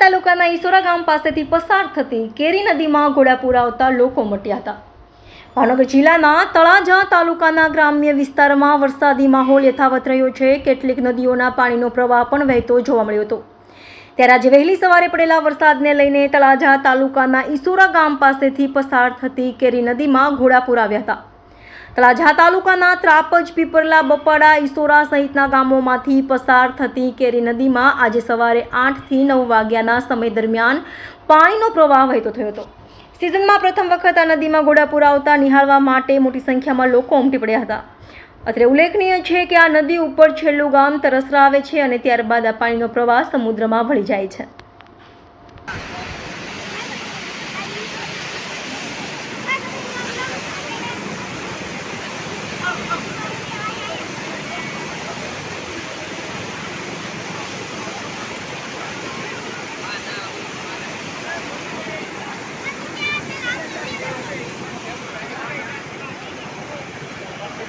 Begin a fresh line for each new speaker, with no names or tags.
તાલુકાના ઈસોરા ગામ પાસેથી પસાર થતી કેરી નદીમાં ઘોડાપૂર આવતા લોકો મટ્યા હતા. ભાવનગર જિલ્લાના તળાજા તાલુકાના ગ્રામ્ય વિસ્તારમાં વરસાદી માહોલ યથાવત રહ્યો છે. કેટલીક નદીઓના પાણીનો પ્રવાહ પણ વહેતો જોવા મળ્યો હતો. ત્યારે આજે વહેલી સવારે પડેલા વરસાદને લઈને તળાજા તાલુકાના ઈસોરા ગામ પાસેથી પસાર થતી કેરી નદીમાં ઘોડાપૂર આવ્યા હતા. તળાજા તાલુકાના ત્રાપજ પીપરલા બપાડા ઈસોરા સહિતના ગામોમાંથી પસાર થતી કેરી નદીમાં આજે સવારે આઠથી નવ વાગ્યાના સમય દરમિયાન પાણીનો પ્રવાહ વહેતો થયો હતો. સિઝનમાં પ્રથમ વખત આ નદીમાં ઘોડાપુર આવતા નિહાળવા માટે મોટી સંખ્યામાં લોકો ઉમટી પડ્યા હતા. અત્રે ઉલ્લેખનીય છે કે આ નદી ઉપર છેલ્લું ગામ તરસરા આવે છે અને ત્યારબાદ આ પાણીનો પ્રવાહ સમુદ્રમાં ભળી જાય છે.